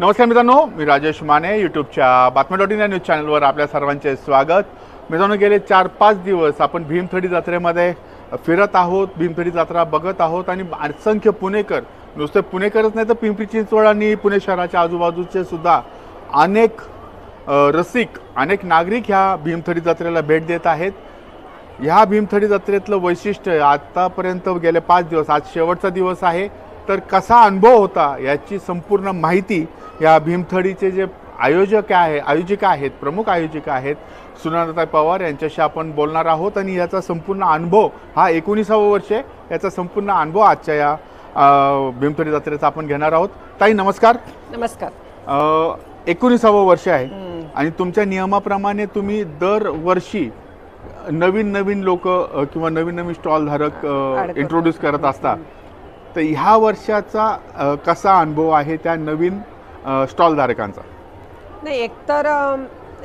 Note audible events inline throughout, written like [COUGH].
नमस्कार मित्रांनो मी राजेश माने यूट्यूबच्या बातम्या डॉट इन या न्यूज चॅनलवर आपल्या सर्वांचे स्वागत. मित्रांनो गेले चार पाच दिवस आपण भीमथडी जत्रेमध्ये फिरत आहोत भीमथडी जत्रा बघत आहोत आणि असंख्य पुणेकर नुसते पुणेकरच नाही तर पिंपरी चिंचवड आणि पुणे शहराच्या आजूबाजूचे सुद्धा अनेक रसिक अनेक नागरिक ह्या भीमथडी जत्रेला भेट देत आहेत. ह्या भीमथडी जत्रेतलं वैशिष्ट्य आत्तापर्यंत गेले पाच दिवस आज शेवटचा दिवस आहे. तर कसा अनुभव होता याची संपूर्ण माहिती या भीमथडीचे जे आयोजक आहे आयोजिका आहेत प्रमुख आयोजिका आहेत सुनंदाताई पवार यांच्याशी आपण बोलणार आहोत आणि याचा संपूर्ण अनुभव हा एकोणीसावं वर्ष आहे याचा संपूर्ण अनुभव आजच्या या भीमथडी जत्रेचा आपण घेणार आहोत. ताई नमस्कार. नमस्कार. एकोणीसावं वर्ष आहे आणि तुमच्या नियमाप्रमाणे तुम्ही दरवर्षी नवीन नवीन लोक किंवा नवीन नवीन स्टॉल धारक करतो. इंट्रोड्यूस करत असतात. तर ह्या वर्षाचा कसा अनुभव आहे त्या नवीन स्टॉल धारकांचा. नाही एकतर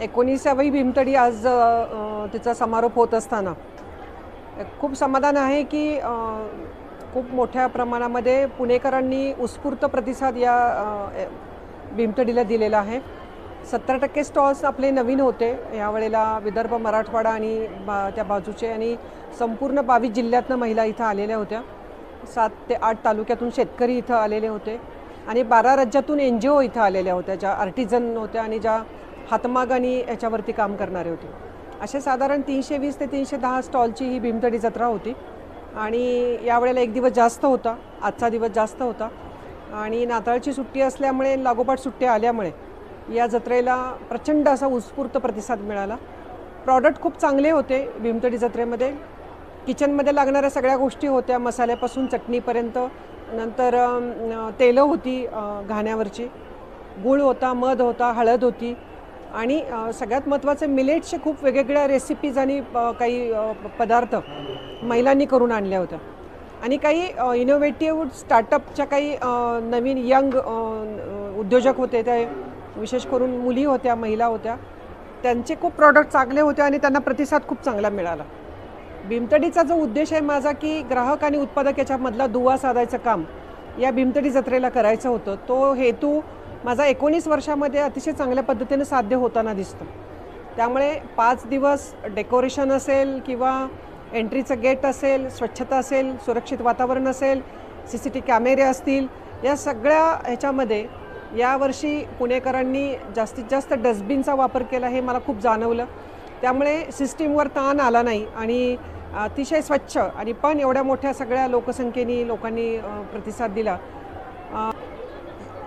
एकोणीसावी भीमतडी आज तिचा समारोप होत असताना खूप समाधान आहे की खूप मोठ्या प्रमाणामध्ये पुणेकरांनी उत्स्फूर्त प्रतिसाद या भीमतडीला दिलेला आहे. सत्तर टक्के स्टॉल्स आपले नवीन होते. यावेळेला विदर्भ मराठवाडा आणि बा त्या बाजूचे आणि संपूर्ण बावीस जिल्ह्यातनं महिला इथं आलेल्या होत्या. सात ते आठ तालुक्यातून शेतकरी इथं आलेले होते. आणि बारा राज्यातून एन जी ओ इथं आलेल्या होत्या ज्या आर्टिझन होत्या आणि ज्या हातमाग आणि याच्यावरती काम करणारे होते. असे साधारण तीनशे वीस ते तीनशे दहा स्टॉलची ही भीमतडी जत्रा होती. आणि यावेळेला एक दिवस जास्त होता आजचा दिवस जास्त होता. आणि नाताळची सुट्टी असल्यामुळे लागोपाठ सुट्ट्या आल्यामुळे या जत्रेला प्रचंड असा उत्स्फूर्त प्रतिसाद मिळाला. प्रॉडक्ट खूप चांगले होते भीमतडी जत्रेमध्ये. किचनमध्ये लागणाऱ्या सगळ्या गोष्टी होत्या. मसाल्यापासून चटणीपर्यंत. नंतर तेलं होती घाण्यावरची. गूळ होता मध होता हळद होती. आणि सगळ्यात महत्त्वाचे मिलेटचे खूप वेगवेगळ्या रेसिपीज आणि काही पदार्थ महिलांनी करून आणल्या होत्या. आणि काही इनोव्हेटिव्ह स्टार्टअपच्या काही नवीन यंग उद्योजक होते. ते विशेष करून मुली होत्या महिला होत्या. त्यांचे खूप प्रॉडक्ट चांगले होते आणि त्यांना प्रतिसाद खूप चांगला मिळाला. भीमतडीचा जो उद्देश आहे माझा की ग्राहक आणि उत्पादक याच्यामधला दुवा साधायचं काम या भीमतडी जत्रेला करायचं होतं. तो हेतू माझा एकोणीस वर्षामध्ये अतिशय चांगल्या पद्धतीने साध्य होताना दिसतो. त्यामुळे पाच दिवस डेकोरेशन असेल किंवा एंट्रीचं गेट असेल स्वच्छता असेल सुरक्षित वातावरण असेल सी सी टी कॅमेरे असतील या सगळ्या ह्याच्यामध्ये यावर्षी पुणेकरांनी जास्तीत जास्त डस्टबिनचा वापर केला हे मला खूप जाणवलं. त्यामुळे सिस्टीमवर ताण आला नाही आणि अतिशय स्वच्छ आणि पण एवढ्या मोठ्या सगळ्या लोकसंख्येने लोकांनी प्रतिसाद दिला.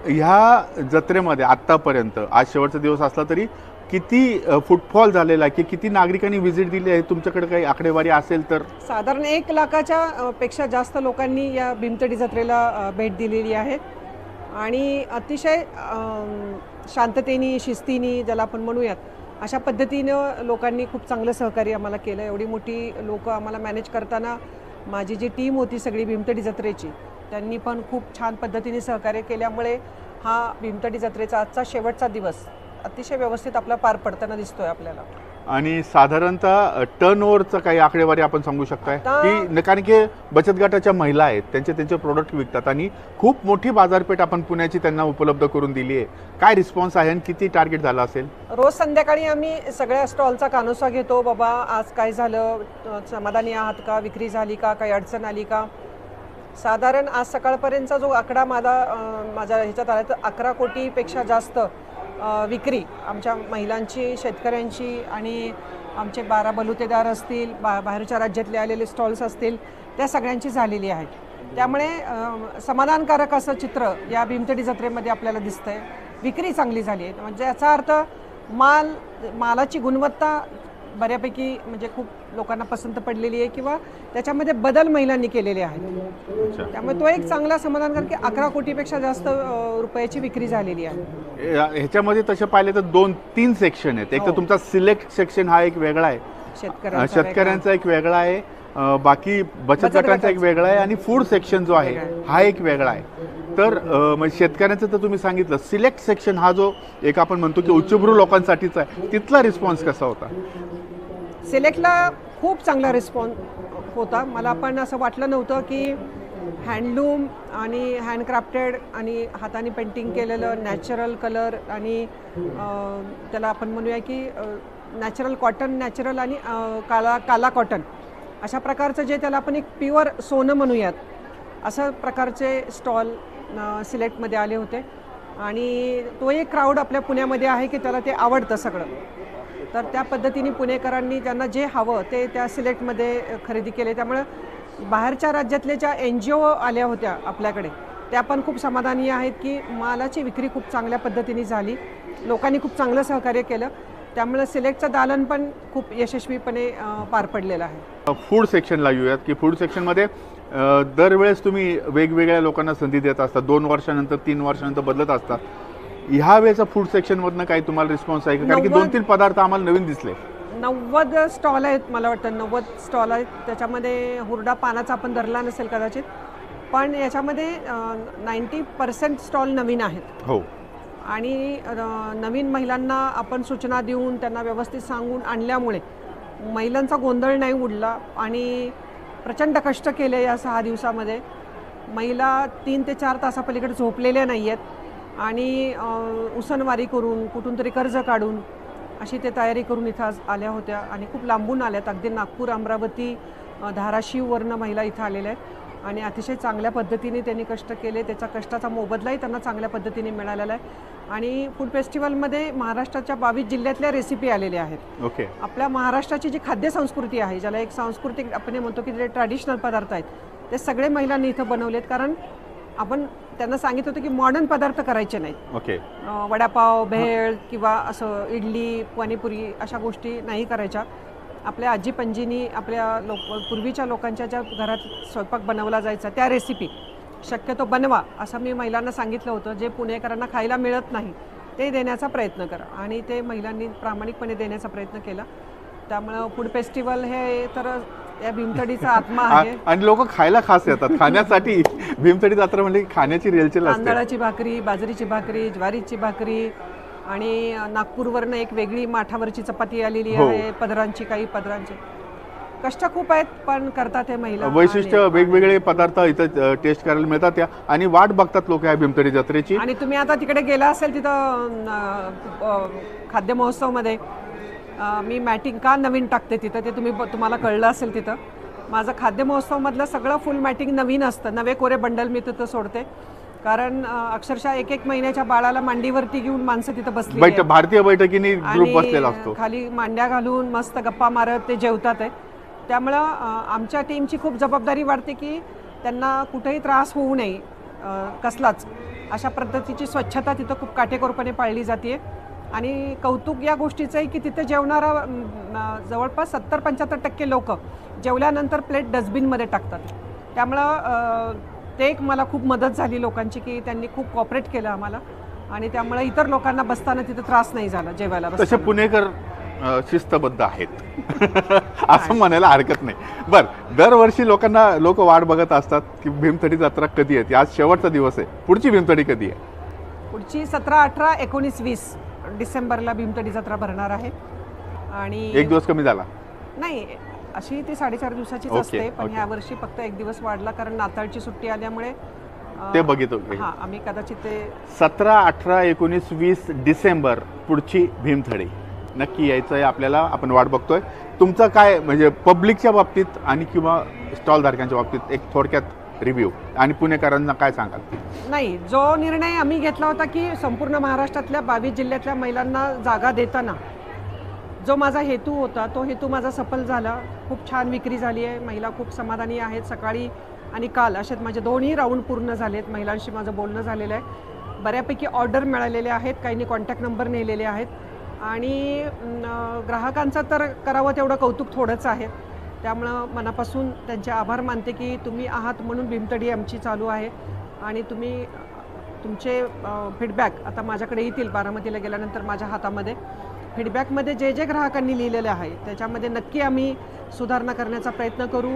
ह्या जत्रेमध्ये आत्तापर्यंत आज शेवटचा दिवस असला तरी किती फुटफॉल झालेला आहे की किती नागरिकांनी व्हिजिट दिली आहे? तुमच्याकडे काही आकडेवारी असेल तर? साधारण एक लाखाच्या पेक्षा जास्त लोकांनी या भीमतडी जत्रेला भेट दिलेली आहे. आणि अतिशय शांततेने शिस्तीने ज्याला आपण म्हणूयात अशा पद्धतीनं लोकांनी खूप चांगलं सहकार्य आम्हाला केलं. एवढी मोठी लोकं आम्हाला मॅनेज करताना माझी जी टीम होती सगळी भीमतडी जत्रेची त्यांनी पण खूप छान पद्धतीने सहकार्य केल्यामुळे हा भीमतडी जत्रेचा आजचा शेवटचा दिवस अतिशय व्यवस्थित आपला पार पडताना दिसतोय आपल्याला. आणि साधारणतः टर्न ओव्हरचं काही आकडेवारी आपण सांगू शकताय? की कारण की बचत गटाच्या महिला आहेत त्यांचे त्यांचे प्रोडक्ट विकतात आणि खूप मोठी बाजारपेठ आपण पुण्याची त्यांना उपलब्ध करून दिली आहे. काय रिस्पॉन्स आहे आणि किती टार्गेट झाला असेल? रोज संध्याकाळी आम्ही सगळ्या स्टॉलचा कानोसा घेतो बाबा आज काय झालं? समाधानी आहात का? विक्री झाली का? काही अडचण आली का? साधारण आज सकाळपर्यंतचा जो आकडा माझा माझ्या ह्याच्यात आला तर अकरा कोटीपेक्षा जास्त विक्री. आमच्या महिलांची शेतकऱ्यांची आणि आमचे बारा बलुतेदार असतील बा बाहेरच्या राज्यातले आलेले स्टॉल्स असतील त्या सगळ्यांची झालेली आहे. त्यामुळे समाधानकारक असं चित्र या भीमतडी जत्रेमध्ये आपल्याला दिसतंय. विक्री चांगली झाली आहे. म्हणजे याचा अर्थ माल मालाची गुणवत्ता बऱ्यापैकी म्हणजे खूप लोकांना पसंत पडलेली आहे किंवा त्याच्यामध्ये बदल महिलांनी केलेले आहेत. त्यामुळे तो एक चांगला समाधानकार की अकरा कोटीपेक्षा जास्त रुपयाची विक्री झालेली आहे. ह्याच्यामध्ये तसे पाहिले तर दोन तीन सेक्शन आहेत. एक तर हो. तुमचा सिलेक्ट सेक्शन हा एक वेगळा आहे. शेतकऱ्यांचा शेतकऱ्यांचा एक वेगळा आहे. बाकी बचत गटांचा एक. वेगळा आहे आणि फूड सेक्शन जो आहे. हा एक वेगळा आहे. तर म्हणजे शेतकऱ्यांचं तर तुम्ही सांगितलं. सिलेक्ट सेक्शन हा जो एक आपण म्हणतो की उच्चभ्रू लोकांसाठीचा आहे. तिथला रिस्पॉन्स कसा होता? सिलेक्टला खूप चांगला रिस्पॉन्स होता. मला पण असं वाटलं नव्हतं की हँडलूम आणि हँडक्राफ्टेड आणि हाताने पेंटिंग केलेलं नॅचरल कलर आणि त्याला आपण म्हणूया की नॅचरल कॉटन नॅचरल आणि काला काला कॉटन अशा प्रकारचं जे त्याला आपण एक प्युअर सोनं म्हणूयात. अशा प्रकारचे स्टॉल सिलेक्टमध्ये आले होते. आणि तो एक क्राऊड आपल्या पुण्यामध्ये आहे की त्याला ते आवडतं सगळं. तर त्या पद्धतीने पुणेकरांनी त्यांना जे हवं ते त्या सिलेक्टमध्ये खरेदी केले. त्यामुळं बाहेरच्या राज्यातल्या ज्या एन जी ओ आल्या होत्या आपल्याकडे त्या पण खूप समाधानी आहेत की मालाची विक्री खूप चांगल्या पद्धतीने झाली. लोकांनी खूप चांगलं सहकार्य केलं. त्यामुळं सिलेक्टचं दालन पण खूप यशस्वीपणे पार पडलेलं आहे. फूड सेक्शनला येऊयात की फूड सेक्शनमध्ये दरवेळेस तुम्ही वेगवेगळ्या लोकांना संधी देत असता दोन वर्षानंतर तीन वर्षानंतर बदलत असतात ह्या वेळेचा फूड सेक्शनमधनं काही तुम्हाला रिस्पॉन्स आहे का? कारण की दोन तीन पदार्थ आम्हाला नवीन दिसले. नव्वद स्टॉल आहेत मला वाटतं. नव्वद स्टॉल आहेत. त्याच्यामध्ये हुरडा पानाचा आपण धरला नसेल कदाचित. पण याच्यामध्ये नाईंटी पर्सेंट स्टॉल नवीन आहेत. हो. आणि नवीन महिलांना आपण सूचना देऊन त्यांना व्यवस्थित सांगून आणल्यामुळे महिलांचा गोंधळ नाही उडला. आणि प्रचंड कष्ट केले या सहा दिवसामध्ये. महिला तीन ते चार तासापलीकडे झोपलेल्या नाही आहेत आणि उसनवारी करून कुठून तरी कर्ज काढून अशी ते तयारी करून इथं आज आल्या होत्या. आणि खूप लांबून आल्यात. अगदी नागपूर अमरावती धाराशिववरनं महिला इथं आलेल्या आहेत. आणि अतिशय चांगल्या पद्धतीने त्यांनी कष्ट केले. त्याचा कष्टाचा मोबदलाही त्यांना चांगल्या पद्धतीने मिळालेला आहे. आणि फूड फेस्टिवलमध्ये महाराष्ट्राच्या बावीस जिल्ह्यातल्या रेसिपी आलेल्या आहेत. ओके आपल्या महाराष्ट्राची जी खाद्य संस्कृती आहे ज्याला एक सांस्कृतिक आपण म्हणतो की जे ट्रॅडिशनल पदार्थ आहेत ते सगळे महिलांनी इथं बनवलेत. कारण आपण त्यांना सांगितलं होतं की मॉडर्न पदार्थ करायचे नाहीत. ओके वडापाव भेळ किंवा असं इडली पाणीपुरी अशा गोष्टी नाही करायच्या. आपल्या आजी पंजीनी आपल्या लोक पूर्वीच्या लोकांच्या ज्या घरात स्वयंपाक बनवला जायचा त्या रेसिपी शक्यतो बनवा असं मी महिलांना सांगितलं होतं. जे पुणेकरांना खायला मिळत नाही ते देण्याचा प्रयत्न करा. आणि ते महिलांनी प्रामाणिकपणे देण्याचा प्रयत्न केला. त्यामुळं फूड फेस्टिवल हे तर या भीमथडीचा आत्मा [LAUGHS] आहे. आणि लोक खायला खास येतात. खाण्यासाठी [LAUGHS] भीमथडी जत्रा म्हणजे खाण्याची रेलचेल तांदळाची भाकरी बाजरीची भाकरी ज्वारीची भाकरी आणि नागपूरवरनं एक वेगळी माठावरची चपाती आलेली हो. आहे पदरांची काही पदरांची. कष्ट खूप आहेत पण करतात हे महिला वैशिष्ट्य वेगवेगळे पदार्थ इथं टेस्ट करायला मिळतात. त्या आणि वाट बघतात लोक या भीमथडी जत्रेची. आणि तुम्ही आता तिकडे गेला असेल तिथं खाद्य महोत्सवमध्ये मी मॅटिंग का नवीन टाकते तिथं ते तुम्ही तुम्हाला कळलं असेल तिथं. माझं खाद्य महोत्सवमधलं सगळं फुल मॅटिंग नवीन असतं. नवे कोरे बंडल मी तिथं सोडते. कारण अक्षरशः एक एक महिन्याच्या बाळाला मांडीवरती घेऊन माणसं तिथं बसली बैठ भारतीय बैठकीने ग्रुप बसलेला असतो. खाली मांड्या घालून मस्त गप्पा मारत ते जेवतात आहे त्यामुळं अं, आमच्या टीमची खूप जबाबदारी वाढते की त्यांना कुठेही त्रास होऊ नये अं, कसलाच. अशा पद्धतीची स्वच्छता तिथं खूप काटेकोरपणे पाळली जाते आणि कौतुक या गोष्टीचं आहे की तिथे जेवणारा अं, अं, जवळपास सत्तर पंच्याहत्तर टक्के लोक जेवल्यानंतर प्लेट डस्टबिनमध्ये टाकतात. त्यामुळं अं, ते एक मला खूप मदत झाली लोकांची की त्यांनी खूप कॉपरेट केलं आम्हाला. आणि त्यामुळे इतर लोकांना बसताना तिथं त्रास नाही झाला जेवायला तसे बसताना. पुणेकर अ, शिस्तबद्ध आहेत. [LAUGHS] असं म्हणायला हरकत नाही. बर दरवर्षी लोकांना लोक वाट बघत असतात की भीमथडी जत्रा कधी येते? आज शेवटचा दिवस आहे. पुढची भीमथडी कधी आहे? पुढची सतरा अठरा एकोणीस वीस डिसेंबरला भीमतडी जत्रा भरणार आहे. आणि एक दिवस कमी झाला. नाही अशी ती साडेचार दिवसाचीच असते पण. ह्या वर्षी फक्त एक दिवस वाढला कारण नाताळची सुट्टी आल्यामुळे अं, ते बघितलं हा आम्ही कदाचित ते सतरा अठरा एकोणीस वीस डिसेंबर पुढची भीमथडी. नक्की यायचं आहे आपल्याला आपण वाट बघतोय. तुमचं काय म्हणजे पब्लिकच्या बाबतीत आणि किंवा स्टॉल धारकांच्या बाबतीत एक थोडक्यात रिव्ह्यू? आणि पुणेकरांना काय सांगाल? नाही जो निर्णय आम्ही घेतला होता की संपूर्ण महाराष्ट्रातल्या बावीस जिल्ह्यातल्या महिलांना जागा देताना जो माझा हेतू होता तो हेतू माझा सफल झाला. खूप छान विक्री झाली आहे. महिला खूप समाधानी आहेत. सकाळी आणि काल असेच माझे दोन्ही राऊंड पूर्ण झालेत. महिलांशी माझं बोलणं झालेलं आहे. बऱ्यापैकी ऑर्डर मिळालेले आहेत. काहींनी कॉन्टॅक्ट नंबर नेलेले आहेत. आणि ग्राहकांचं तर करावं तेवढं कौतुक थोडंच आहे. त्यामुळं मनापासून त्यांचे आभार मानते की तुम्ही आहात म्हणून भीमतडी आमची चालू आहे. आणि तुम्ही तुमचे फीडबॅक आता माझ्याकडे येतील. बारामतीला गेल्यानंतर माझ्या हातामध्ये. फीडबॅकमध्ये जे जे ग्राहकांनी लिहिलेले आहे त्याच्यामध्ये नक्की आम्ही सुधारणा करण्याचा प्रयत्न करू.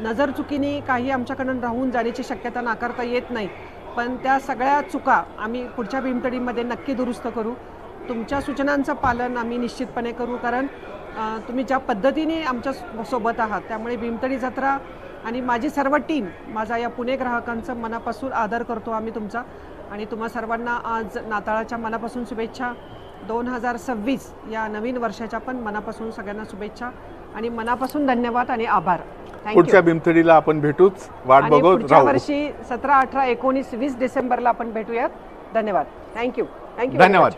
नजर चुकीने काही आमच्याकडून राहून जाण्याची शक्यता नाकारता येत नाही पण त्या सगळ्या चुका आम्ही पुढच्या भीमतडीमध्ये नक्की दुरुस्त करू. तुमच्या सूचनांचं पालन आम्ही निश्चितपणे करू कारण तुम्ही ज्या पद्धतीने आमच्यासोबत आहात त्यामुळे भीमतडी जत्रा आणि माझी सर्व टीम माझा या पुणे ग्राहकांचं मनापासून आदर करतो आम्ही तुमचा. आणि तुम्हा सर्वांना आज नाताळाच्या मनापासून शुभेच्छा. दोन हजार सव्वीस या नवीन वर्षाच्या पण मनापासून सगळ्यांना शुभेच्छा आणि मनापासून धन्यवाद आणि आभार. पुढच्या भीमथडीला आपण भेटूच. वाट बघत पुढच्या वर्षी सतरा अठरा एकोणीस वीस डिसेंबरला आपण भेटूयात. धन्यवाद. थँक्यू थँक्यू धन्यवाद.